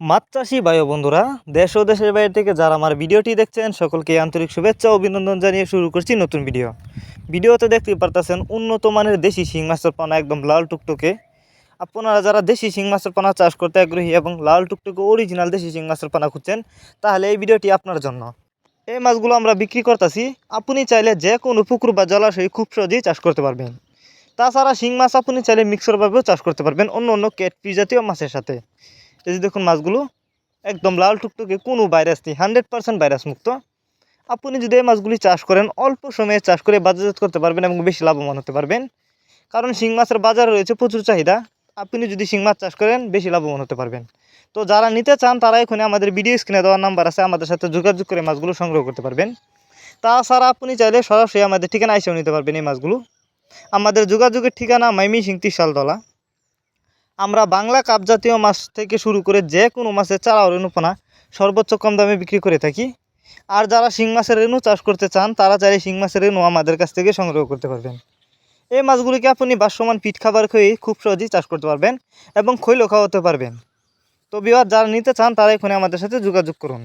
মাছ চাষি ও বন্ধুরা, দেশ ও দেশের বাইরে থেকে যারা আমার ভিডিওটি দেখছেন, সকলকে আন্তরিক শুভেচ্ছা অভিনন্দন জানিয়ে শুরু করছি নতুন ভিডিও। ভিডিওতে দেখতে পারতেছেন উন্নত মানের দেশি শিং মাছের পানা একদম লাল টুকটুকে। আপনারা যারা দেশি শিং মাছের পানা চাষ করতে আগ্রহী এবং লাল টুকটুকে অরিজিনাল দেশি শিং মাছের পানা খুঁজছেন, তাহলে এই ভিডিওটি আপনার জন্য। এই মাছগুলো আমরা বিক্রি করতেছি, আপনি চাইলে যে কোনো পুকুর বা জলাশয়ে খুব সহজেই চাষ করতে পারবেন। তাছাড়া শিং মাছ আপনি চাইলে মিক্সরভাবেও চাষ করতে পারবেন অন্য অন্য ক্যাটফি জাতীয় মাছের সাথে। এই যে দেখুন মাছগুলো, একদম লাল টুকটুকে, কোনো ভাইরাস নেই হান্ড্রেড পার্সেন্ট ভাইরাস মুক্ত। আপনি যদি এই মাছগুলি চাষ করেন, অল্প সময়ে চাষ করে বাজারজাত করতে পারবেন এবং বেশি লাভবান হতে পারবেন। কারণ শিং মাছের বাজারে রয়েছে প্রচুর চাহিদা। আপনি যদি শিং মাছ চাষ করেন, বেশি লাভবান হতে পারবেন। তো যারা নিতে চান, তারা এখানে আমাদের ভিডিও স্ক্রিনে দেওয়ার নাম্বার আছে, আমাদের সাথে যোগাযোগ করে মাছগুলো সংগ্রহ করতে পারবেন। তাছাড়া আপনি চাইলে সরাসরি আমাদের ঠিকানা এসেও নিতে পারবেন এই মাছগুলো। আমাদের যোগাযোগের ঠিকানা মাইমি সিং তিরশালতলা আমরা বাংলা কাপ জাতীয় মাছ থেকে শুরু করে যে কোনো মাছের চারা ও রেণুপোনা সর্বোচ্চ কম দামে বিক্রি করে থাকি। আর যারা শিং মাছের রেণু চাষ করতে চান, তারা চাইলে শিং মাছের রেণু আমাদের কাছ থেকে সংগ্রহ করতে পারবেন। এই মাছগুলিকে আপনি বাসমান পিঠ খাবার খেয়ে খুব সহজেই চাষ করতে পারবেন এবং খৈল খাওয়াতে পারবেন। তো বিবার যারা নিতে চান, তারা এখানে আমাদের সাথে যোগাযোগ করুন।